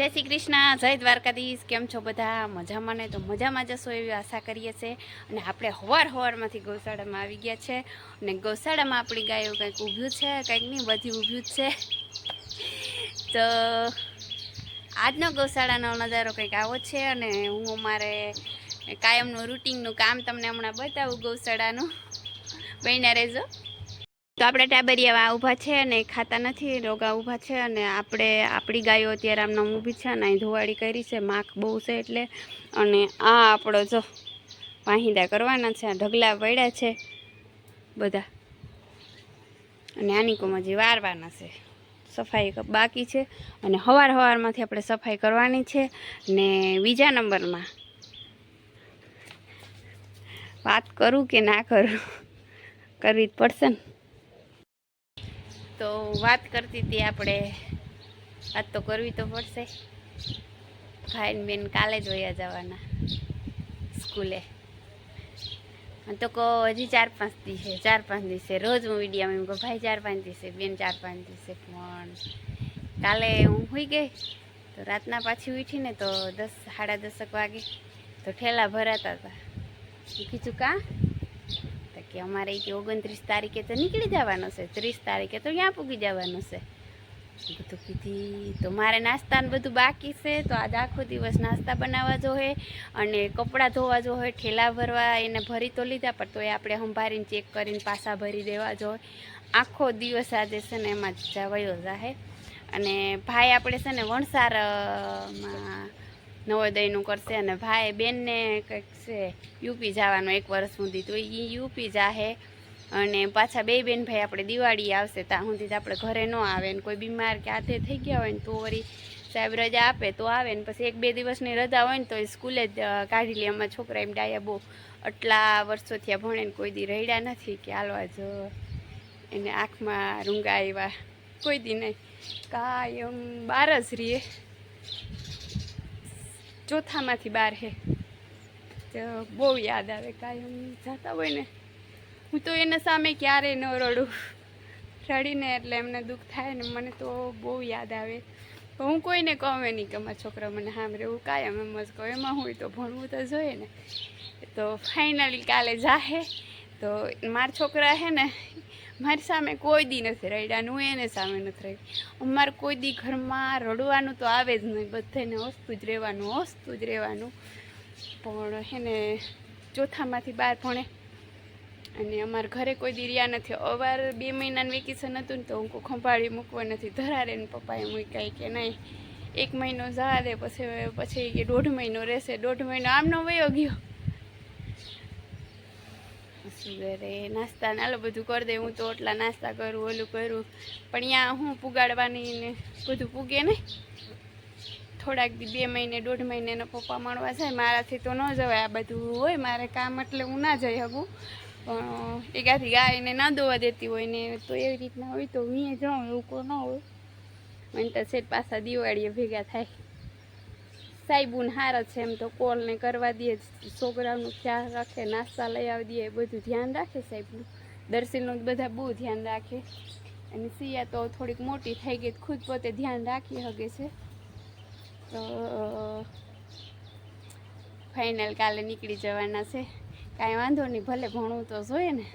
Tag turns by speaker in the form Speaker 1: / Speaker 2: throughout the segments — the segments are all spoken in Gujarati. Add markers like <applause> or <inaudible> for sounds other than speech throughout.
Speaker 1: જય શ્રી કૃષ્ણ, જય દ્વારકાધીશ. કેમ છો બધા? મજામાં ને? તો મજામાં જશો એવી આશા કરીએ છીએ. અને આપણે હવાર હવારમાંથી ગૌશાળામાં આવી ગયા છે. અને ગૌશાળામાં આપણી ગાયો કંઈક ઊભ્યું છે, કંઈક નહીં, બધી ઊભ્યું જ છે. તો આજનો ગૌશાળાનો નજારો કંઈક આવો છે અને હું અમારે કાયમનું રૂટિનનું કામ તમને હમણાં બતાવું ગૌશાળાનું. બન્યા રહેજો. તો આપણે ટાબરિયા ઊભા છે અને ખાતા નથી, રોગા ઊભા છે અને આપણે આપણી ગાયો અત્યારે આમના ઊભી છે અને ધોવાડી કરી છે, માખ બહુ છે એટલે. અને આ આપણો જો વાહિંદા કરવાના છે, આ ઢગલા પડ્યા છે બધા. અને આનીકોમાં જે વારવાના છે. સફાઈ બાકી છે અને હવાર હવારમાંથી આપણે સફાઈ કરવાની છે ને બીજા નંબરમાં. વાત કરું કે ના કરું? કરવી જ પડશે ને? તો વાત કરતી હતી આપણે. વાત તો કરવી તો પડશે. ભાઈ બેન કાલે જ વયા જવાના સ્કૂલે. તો કહો હજી ચાર પાંચ દિવસે ચાર પાંચ દિવસે રોજ હું વિડીયામાં એમ કહું, ભાઈ, ચાર પાંચ દિવસે બેન ચાર પાંચ દિવસે પણ કાલે હું હોઈ ગઈ. તો રાતના પાછી ઉઠીને તો દસ, સાડા દસક વાગે તો ઠેલા ભરાતા હતા. કીધું, કાં? કે અમારે કે ઓગણત્રીસ તારીખે તો નીકળી જવાનું છે ત્રીસ તારીખે તો ક્યાં પૂગી જવાનું છે? બધું કીધી તો મારે નાસ્તાને બધું બાકી છે તો આજ આખો દિવસ નાસ્તા બનાવવા જોઈએ અને કપડાં ધોવા જોઈએ ઠેલા ભરવા એને ભરી તો લીધા પણ તોય આપણે સંભાળીને ચેક કરીને પાછા ભરી દેવા જોઈએ આખો દિવસ આજે છે ને એમાં જ જવાયો જાહે. અને ભાઈ આપણે છે ને વણસાર અ, માં નવોદયનું કરશે અને ભાઈ બેનને કંઈક છે યુપી જવાનું એક વર્ષ સુધી. તો એ યુપી જાહે અને પાછા બે બેન ભાઈ આપણે દિવાળી આવશે, ત્યાં સુધી આપણે ઘરે ન આવે. ને કોઈ બીમાર કે આતે થઈ ગયા હોય ને તો વળી સાહેબ રજા આપે તો આવે ને પછી એક બે દિવસની રજા હોય ને તો એ સ્કૂલે જ કાઢી લે. એમાં છોકરા એમ ડાયા બહુ આટલા વર્ષોથી આ ભણે કોઈ દી રડ્યા નથી કે હાલવા જ એને આંખમાં રૂંગા આવ્યા કોઈ દી નહીં. કાયમ બાર જ રહીએ. ચોથામાંથી બાર હે. તો બહુ યાદ આવે કાયમ જતા હોય ને. હું તો એના સામે ક્યારેય ન રડું. રડીને એટલે એમને દુઃખ થાય ને મને તો બહુ યાદ આવે. હું કોઈને કહું નહીં કે મારા છોકરા મને સાંભળે એવું કાયમ એમ જ કહું, એમાં હોય તો ભણવું તો જોઈએ ને. તો ફાઇનલી કાલે જાહે. તો મારા છોકરા હે ને મારી સામે કોઈ દી નથી રડ્યા હું એને સામે નથી રડી અમારે કોઈ દી ઘરમાં રડવાનું તો આવે જ નહીં. બધાને હસતું જ રહેવાનું, હસતું જ રહેવાનું. પણ એને ચોથામાંથી બાર ભણે. અને અમારા ઘરે કોઈ દી રહ્યા નથી. અવાર બે મહિનાનું વેકેશન હતું ને તો હું કોઈ ખંભાળી મૂકવા નથી. ધરારે ને પપ્પાએ મૂકાય કે નહીં. એક મહિનો જવા દે, પછી પછી કે દોઢ મહિનો રહેશે. દોઢ મહિનો આમનો વયો ગયો. શું નાસ્તા ને આલો બધું કરી દે. હું તો એટલા નાસ્તા કરું, ઓલું કરું. પણ અહીંયા હું પુગાડવાની ને બધું પૂગે ને? થોડાક દી બે મહિને, દોઢ મહિને પપ્પા મળવા જાય. મારાથી તો ન જવાય આ બધું હોય. મારે કામ એટલે હું ના જઈ શકું. પણ એકાથી ગાયને ના દોવા દેતી હોય ને તો એવી રીતના હોય તો હું જાઉં, એવું કોઈ ન હોય. મને તો સેટ પાછા દિવાળીએ ભેગા થાય. સાહેબુન હારા છે એમ તો કોલને કરવા દઈએ છોકરાઓનું ખ્યાલ રાખે, નાસ્તા લઈ આવી દે બધું ધ્યાન રાખે સાહેબનું દર્શનનું બધા બહુ ધ્યાન રાખે. અને સિયા તો થોડીક મોટી થઈ ગઈ, ખુદ પોતે ધ્યાન રાખી શકે છે. તો ફાઇનલ કાલે નીકળી જવાના છે. કાંઈ વાંધો નહીં, ભલે ભણવું તો જોઈએ ને.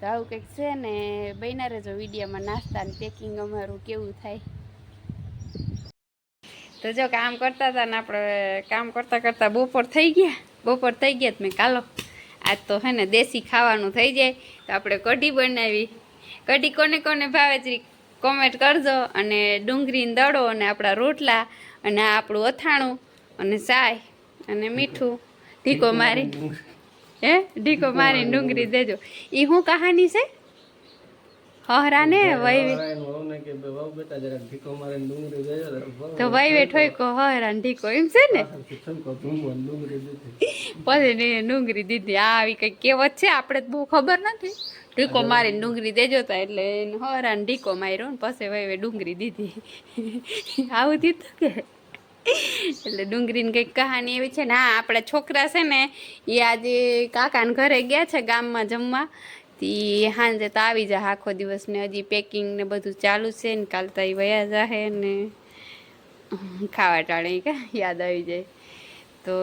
Speaker 1: તો આવું કંઈક છે ને, બન્યા રહેજો વિડીયોમાં નાસ્તા ને પેકિંગ અમારું કેવું થાય. તો જો કામ કરતા હતા ને આપણે કામ કરતાં કરતાં બપોર થઈ ગયા. બપોર થઈ ગયા તો મેં કાલો. આજ તો હે ને દેશી ખાવાનું થઈ જાય. તો આપણે કઢી બનાવી. કઢી કોને કોને ભાવે છે કોમેન્ટ કરજો. અને ડુંગળીને દડો અને આપણા રોટલા અને આપણું અથાણું અને સાય અને મીઠું. ઢીકો મારી. હે? ઢીકો મારી ડુંગળી દેજો. એ શું કહાની છે? હહરા ને વૈવી તો વૈવે ઠોયકો હહરા હરાન ઢીકો એમ છે ને? <laughs> પછી ને ડુંગળી દીધી. આ આવી કંઈક કહેવત છે આપણે તો બહુ ખબર નથી. ઢીકો મારીને ડુંગળી દેજો તા એટલે હરાન ઢીકો માર્યો ને પછી હવે ડુંગળી દીધી. <laughs> આવું દીધું કે? એટલે ડુંગળીની કંઈક કહાની એવી છે ને હા આપણા છોકરા છે ને એ આજે કાકાને ઘરે ગયા છે ગામમાં જમવા. તી સાંજે તો આવી જાય આખો દિવસ ને હજી પેકિંગ ને બધું ચાલુ છે ને કાલ તો વયા જાહે ને ખાવા ટાણે કે યાદ આવી જાય. તો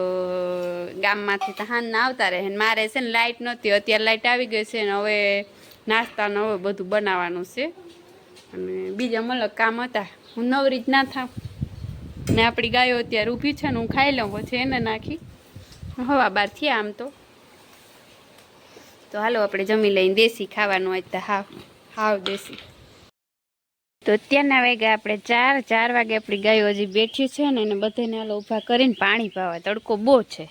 Speaker 1: ગામમાંથી તો હાન આવતા રહે મારે છે ને લાઇટ નહોતી, અત્યારે લાઇટ આવી ગઈ છે ને હવે નાસ્તાને હવે બધું બનાવવાનું છે. અને બીજા મલક કામ હતા, હું નવરી જ ના થાવ. ને આપણી ગાયો અત્યારે ઊભી છે ને હું ખાઈ લઉં, પછી એને નાખી. હવા બાર થયા આમ તો. તો હાલો આપણે જમી લઈને દેશી ખાવાનું હોય તો હાવ હાવ દેશી. તો અત્યારના વાગ્યા આપણે ચાર ચાર વાગે આપણી ગાયો હજી બેઠી છે ને એને બધાને હાલો ઊભા કરીને પાણી પાવા. તડકો બહુ છે.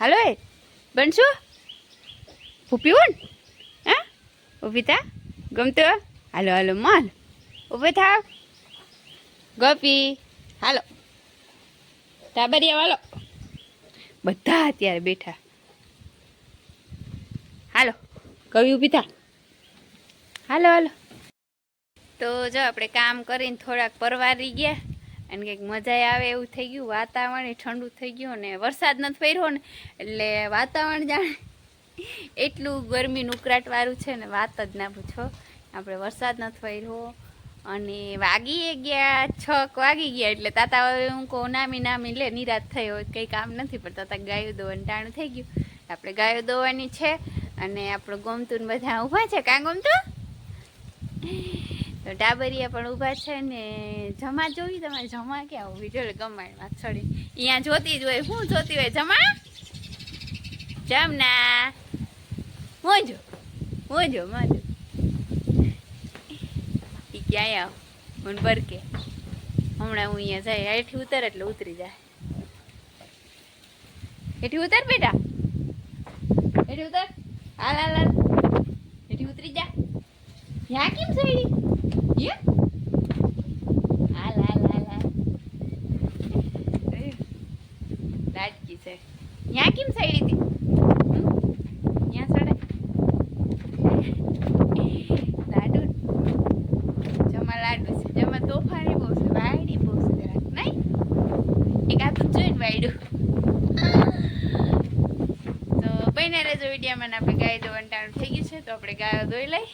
Speaker 1: હાલો એ, બનશો? ઊભી હોન હા? ઊભી થા, ગમતો? હાલો હાલો માલ ઊભી થાવ ગપી, હાલો. ટાબરિયા વાલો. બધા અત્યારે બેઠા. હાલો. કવિ ઊભી થા. હાલો હાલો. તો જો આપણે કામ કરીને થોડાક પરવારી ગયા અને કંઈક મજા આવે એવું થઈ ગયું. વાતાવરણ ઠંડુ થઈ ગયું ને વરસાદ નથી પહેર્યો ને, એટલે વાતાવરણ જાણે એટલું ગરમી નુકરાટવાળું છે ને, વાત જ ના પૂછો. આપણે વરસાદ નથી પડ્યો અને વાગી ગયા છ વાગી ગયા એટલે તાતા હવે હું કહું, નામી નામી લે નિરાત થઈ હોય, કંઈ કામ નથી પણ તાતા ગાયો દોવાનું ટાણું થઈ ગયું. આપણે ગાયો દોવાની છે અને આપણું ગમતું બધા ઊભા છે. કાં ગમતું તો ડાબરિયા પણ ઊભા છે ને જમા જોવી તમારે? જમા ક્યાં ઊભી? જોડે ગમાય વાછળી અહીંયા જોતી જ હોય. શું જોતી હોય? જમા? જમના. મોજો. મોજો મોજો. એ ક્યાંય આવ? મને બરકે હમણાં હું અહીંયા જાય. હેઠી ઉતર એટલે ઉતરી જાય. હેઠી ઉતર બેટા. હેઠી ઉતર. હાલ હાલ હાલ. હેઠી ઉતરી જા. ત્યાં કેમ સડી હે હાલ હાલ હાલ હાલ. છે. ત્યાં કેમ સડી હતી હમ? સડે લાડુ. જમા લાડુ છે. જમા તોફાની બહુ છે વાયડી બહુ છે નહીં? એક આ તો જોઈને વાયડું. તો બહેને રહેજો વિડીયામાં આપણે ગાય દોવાનું ટાણું થઈ ગયું છે, તો આપણે ગાયો ધોઈ લઈ.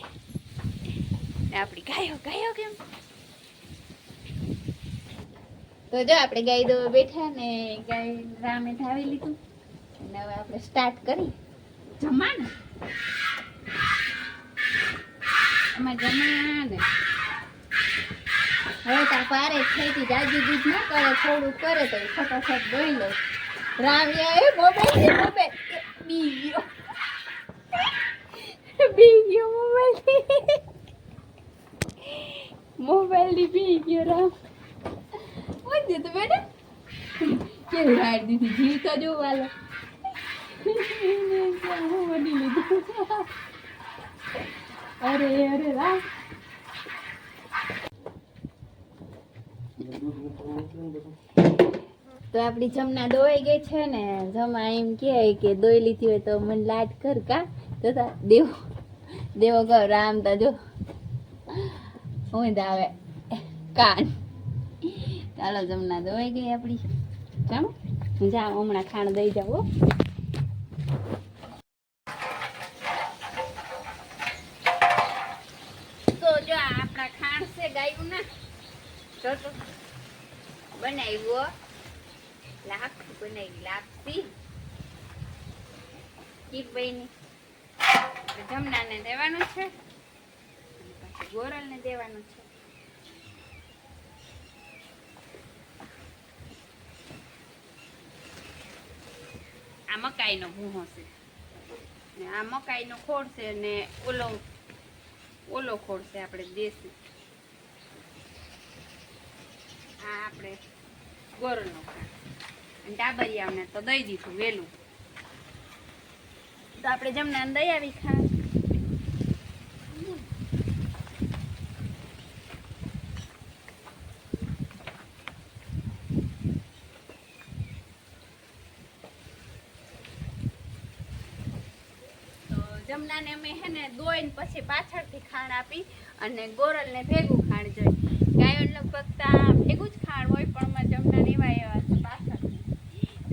Speaker 1: ને આપણી ગાયો ગાયો કેમ? તો જો આપણે ગાય દોવા બેઠા ને ગાય રામે ધાવી લીધું. અને હવે આપણે સ્ટાર્ટ કરી. જમવાનું અમારે જમાને. હવે તાર પારે ખેતી જાજુ દૂધ ન કરે, થોડું કરે તો ફટાફટ દોઈ લો. રામ, એ mobile mobile. બી ગયો બી ગયો મોબાઈલ મોબાઈલ ની બી ગયો રામ ઓય દે તો બેટા કેવી રાડ દીધી જીવ તો જો વાલો હું વડી લીધું અરે અરે રામ તો આપણી જમના દોવાઈ ગઈ છે ને, જમા એમ કહે કે દોઈ લીધી હોય તો મને લાટ કર કા? તો દેવો દેવો કહો રામ તા, જો. ઊંધ આવે કાન. ચાલો જમના દોવાઈ ગઈ આપણી જાણો જા, હમણાં ખાણ દઈ જાવ તો જો આપણા ખાણ છે ગાયું ના. જો બનાવ્યો લાખ બનાવી લાપસી કીપભાઈની જમનાને દેવાનું છે પાછું ગોરલને દેવાનું છે આ મકાઈનો ભૂહો છે ને આ મકાઈનો ખોળ છે ને ઓલો ઓલો ખોળ આપણે દેશી આ આપણે ગોરલનો ખાંડ અને ડાબરિયાને તો દઈ દીધું વહેલું તો આપણે જમના દઈ આવી ખા. જમનાને અમે હે ને દોઈને પછી પાછળથી ખાણ આપી અને ગોરલને ભેગું ખાણ જોઈ ગાયો લગભગ તા ભેગું જ ખાણ હોય પણ માં જમના એવા એવા છે પાછળ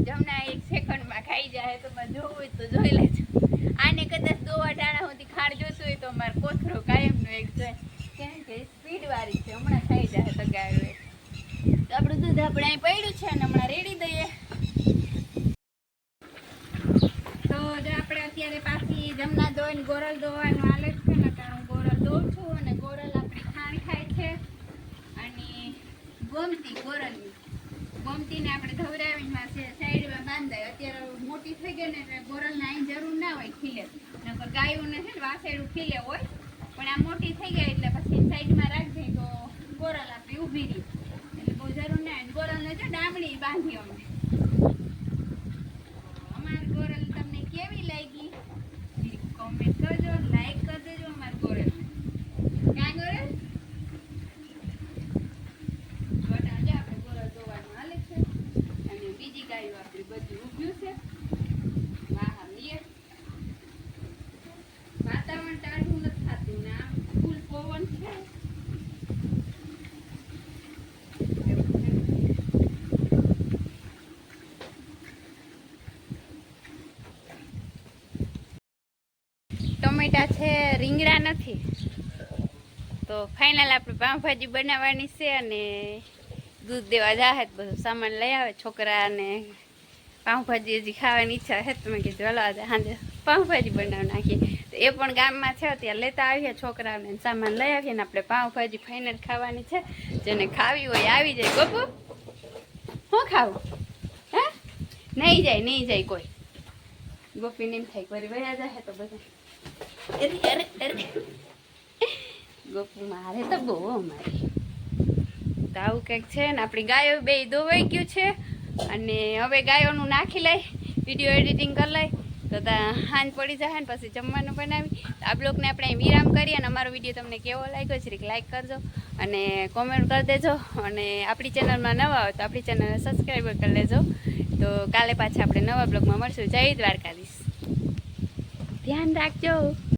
Speaker 1: જમના એક સેકન્ડમાં ખાઈ જાય તો માં જોવું હોય તો જોઈ લેજો. આને કદાચ દોવા ટાણા સુધી ખાડ જોતું હોય તો અમારે કોથરો કાયમનો એક જોઈએ કેમ કે સ્પીડ વાળી છે, હમણાં ખાઈ જાય તો ગાયું તો આપણું દૂધ આપણે અહીં પડ્યું છે અને હમણાં રેડી દઈએ. તો આપણે અત્યારે પાછી જમના દોઈને ગોરલ દોવાનું હાલે છે ને કારણ ગોરલ દોઉં છું અને ગોરલ આપણી ખાણ ખાય છે. અને ગોમતી ગોરલની. ગોમતીને આપણે ધવરાવીમાં છે સાઈડમાં બાંધાય. અત્યારે મોટી થઈ ગઈ ને એટલે ગોરલને અહીં જરૂર ના હોય ખીલે. નકર ગાયોને છે ને વાસેડું ખીલે હોય, પણ આ મોટી થઈ ગઈ એટલે પછી સાઈડમાં રાખજે તો ગોરલ આપણી ઊભી રહી. એટલે બહુ જરૂર ના ગોરલને જો ડામડી બાંધી અમે. અમારી ગોરલ તમને કેવી લાગી? કોમેન્ટ કરજો લાઈક કરી દેજો અમાર ગોરલ ક્યાં ગોરલ બટા જો આપણે ગોરલ જોવાનું હાલે છે અને બીજી ગાયો આપણી બધી ઊભ્યું છે વાહ લીએ વાતાવરણ ટાઢું નથી થતું ને આમ ફૂલ પવન છે ટમેટા છે, રીંગણા નથી. તો ફાઇનલ આપણે પાઉંભાજી બનાવવાની છે અને દૂધ દેવા જાહે તો બધું સામાન લઈ આવે, છોકરા અને પાઉંભાજી હજી ખાવાની ઈચ્છા છે. તમે કીધું, હલો, આજે સાંજે પાઉંભાજી બનાવી નાખીએ. તો એ પણ ગામમાં છે, ત્યાં લેતા આવીએ છોકરાઓને સામાન લઈ આવીએ ને આપણે પાઉંભાજી ફાઇનલ ખાવાની છે. જેને ખાવી હોય આવી જાય. ગપુ શું ખાવું? હા? નહીં જાય નહીં જાય કોઈ. ગોપીને એમ થાય કોઈ વયા જાય તો બધા. ગોપુ, મારે તો બહુ અમારે. તો આવું કંઈક છે ને, આપણી ગાયો બે દોવાઈ ગયું છે. અને હવે ગાયોનું નાખી લઈ વીડિયો એડિટિંગ કરી લઈ. તો હાંજ પડી જાય ને, પછી જમવાનું બનાવી. આ બ્લોગને આપણે વિરામ કરીએ અને અમારો વીડિયો તમને કેવો લાગ્યો છે લાઈક કરજો અને કોમેન્ટ કરી દેજો. અને આપણી ચેનલમાં નવા હોય તો આપણી ચેનલને સબસ્ક્રાઈબ કરી લેજો. તો કાલે પાછા આપણે નવા બ્લોગમાં મળશું. જય દ્વારકાધીશ. ધ્યાન રાખજો.